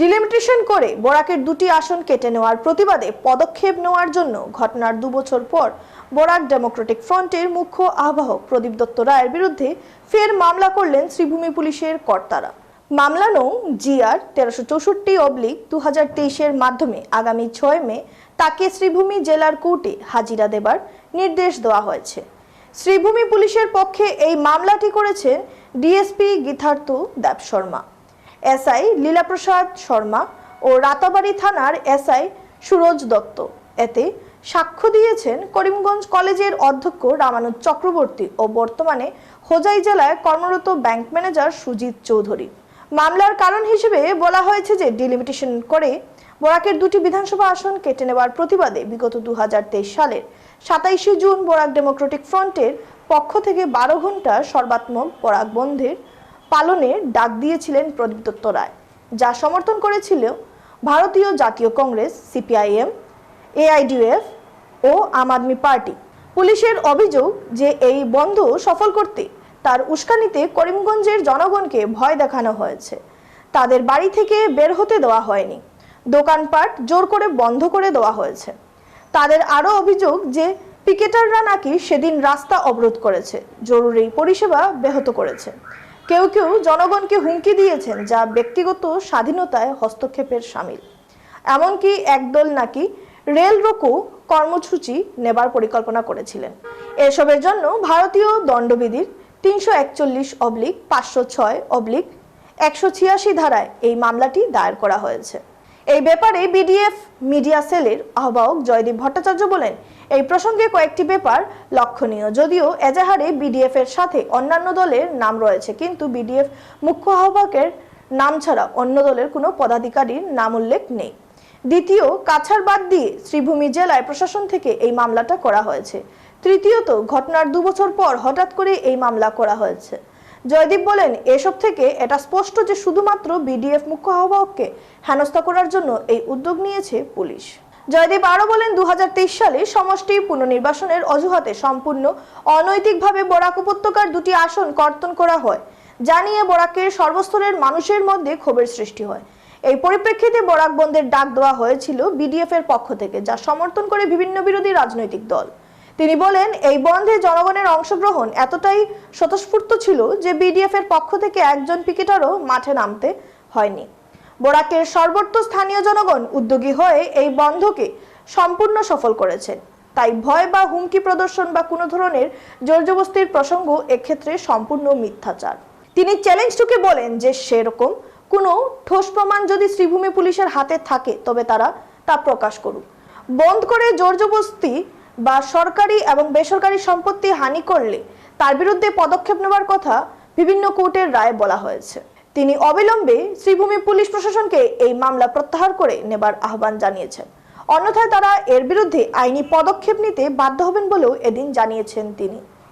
Delimitation করে বরাকের দুটি আসন কেটে নেওয়ার প্রতিবাদে পদক্ষেপ নেওয়ার জন্য ঘটনার দুবছর পর বরাক ডেমোক্রেটিক ফ্রন্টের মুখ্য আহ্বায়ক প্রদীপ দত্ত রায়ের বিরুদ্ধে ফের মামলা করলেন শ্রীভূমি পুলিশের কর্তারা। মামলা নং জিআর তেরোশো চৌষট্টি অবলিক দু হাজার তেইশের মাধ্যমে আগামী ছয় মে তাকে শ্রীভূমি জেলার কোর্টে হাজিরা দেবার নির্দেশ দেওয়া হয়েছে। শ্রীভূমি পুলিশের পক্ষে এই মামলাটি করেছেন ডিএসপি গীতার্থ দেব শর্মা এসআই লীলাপ্রসাদ শর্মা ও রাতাবাড়ি থানার এসআই সুরজ দত্ত। এতে সাক্ষ্য দিয়েছেন করিমগঞ্জ কলেজের অধ্যক্ষ রামানুজ চক্রবর্তী ও বর্তমানে হোজাই জেলায় কর্মরত ব্যাংক ম্যানেজার সুজিত চৌধুরী। মামলার কারণ হিসেবে বলা হয়েছে যে ডিলিমিটেশন করে বরাকের দুটি বিধানসভা আসন কেটে নেওয়ার প্রতিবাদে বিগত দু হাজার তেইশ সালের সাতাইশে জুন বরাক ডেমোক্রেটিক ফ্রন্টের পক্ষ থেকে বারো ঘণ্টা সর্বাত্মক বরাক বন্ধের পালনের ডাক দিয়েছিলেন প্রদীপ দত্ত রায়, যা সমর্থন করেছিল ভারতীয় জাতীয় কংগ্রেস, সিপিআইএম এআইডিএফ ও আম আদমি পার্টি। পুলিশের অভিযোগ যে এই বন্ধ সফল করতে তার উস্কানিতে করিমগঞ্জের জনগণকে ভয় দেখানো হয়েছে। তাদের বাড়ি থেকে বের হতে দেওয়া হয়নি। দোকানপাট জোর করে বন্ধ করে দেওয়া হয়েছে। তাদের আরও অভিযোগ যে পিকেটাররা নাকি সেদিন রাস্তা অবরোধ করেছে, জরুরি পরিষেবা ব্যাহত করেছে। কেউ কেউ জনগণকে হুমকি দিয়েছেন যা ব্যক্তিগত স্বাধীনতায় হস্তক্ষেপের সামিল। এমনকি একদল নাকি রেল রোকো কর্মসূচি নেবার পরিকল্পনা করেছিলেন। এসবের জন্য ভারতীয় দণ্ডবিধির তিনশো একচল্লিশ অবলিক, পাঁচশো ছয় অবলিক, একশো ছিয়াশি ধারায় এই মামলাটি দায়ের করা হয়েছে। এই ব্যাপারে বিডিএফ মিডিয়া সেলের আহ্বায়ক জয়দীপ ভট্টাচার্য বলেন, এই প্রসঙ্গে কয়েকটি ব্যাপার লক্ষণীয়। যদিও এজাহারে বিডিএফ এর সাথে অন্যান্য দলের নাম রয়েছে, কিন্তু বিডিএফ মুখ্য আহ্বায়কের নাম ছাড়া অন্য দলের কোনো পদাধিকারীর নাম উল্লেখ নেই। দ্বিতীয়, কাছাড় বাদ দিয়ে শ্রীভূমি জেলায় প্রশাসন থেকে এই মামলাটা করা হয়েছে। তৃতীয়ত, ঘটনার দুবছর পর হঠাৎ করে এই মামলা করা হয়েছে। জয়দীপ বলেন, এসব থেকে এটা স্পষ্ট যে শুধুমাত্র বিডিএফ মুখ্য আহ্বায়ককে হেনস্থা করার জন্য এই উদ্যোগ নিয়েছে পুলিশ। জয়দীপ আরও বলেন, দুহাজার তেইশ সালে সমষ্টি পুনর্নির্বাচনের অজুহাতে সম্পূর্ণ অনৈতিকভাবে বরাক উপত্যকার দুটি আসন কর্তন করা হয়, যা নিয়ে বরাকের সর্বস্তরের মানুষের মধ্যে ক্ষোভের সৃষ্টি হয়। এই পরিপ্রেক্ষিতে বরাক বন্ধের ডাক দেওয়া হয়েছিল বিডিএফ এর পক্ষ থেকে, যা সমর্থন করে বিভিন্ন বিরোধী রাজনৈতিক দল। তিনি বলেন, এই বন্ধে জনগণের অংশগ্রহণ এতটাই স্বতঃস্ফূর্ত ছিল যে বিডিএফ এর পক্ষ থেকে একজন পিকেটারও মাঠে নামতে হয়নি। বোরাকের সর্বত্র স্থানীয় জনগণ উদ্যোগী হয়ে এই বন্ধকে সম্পূর্ণ সফল করেছেন। তাই ভয় বা হুমকি প্রদর্শন বা কোনো ধরনের জোরজবস্তির প্রসঙ্গ এক্ষেত্রে সম্পূর্ণ মিথ্যাচার। তিনি চ্যালেঞ্জটুকে বলেন যে সেরকম কোনো ঠোস প্রমাণ যদি শ্রীভূমি পুলিশের হাতে থাকে, তবে তারা তা প্রকাশ করুক। বন্ধ করে জোরজবস্তি বা সরকারি এবং বেসরকারি সম্পত্তি হানি করলে তার বিরুদ্ধে পদক্ষেপ নেওয়ার কথা বিভিন্ন কোর্টের রায় বলা হয়েছে। তিনি অবিলম্বে শ্রীভূমি পুলিশ প্রশাসনকে এই মামলা প্রত্যাহার করে নেবার আহ্বান জানিয়েছেন। অন্যথায় তারা এর বিরুদ্ধে আইনি পদক্ষেপ নিতে বাধ্য হবেন বলেও এদিন জানিয়েছেন তিনি।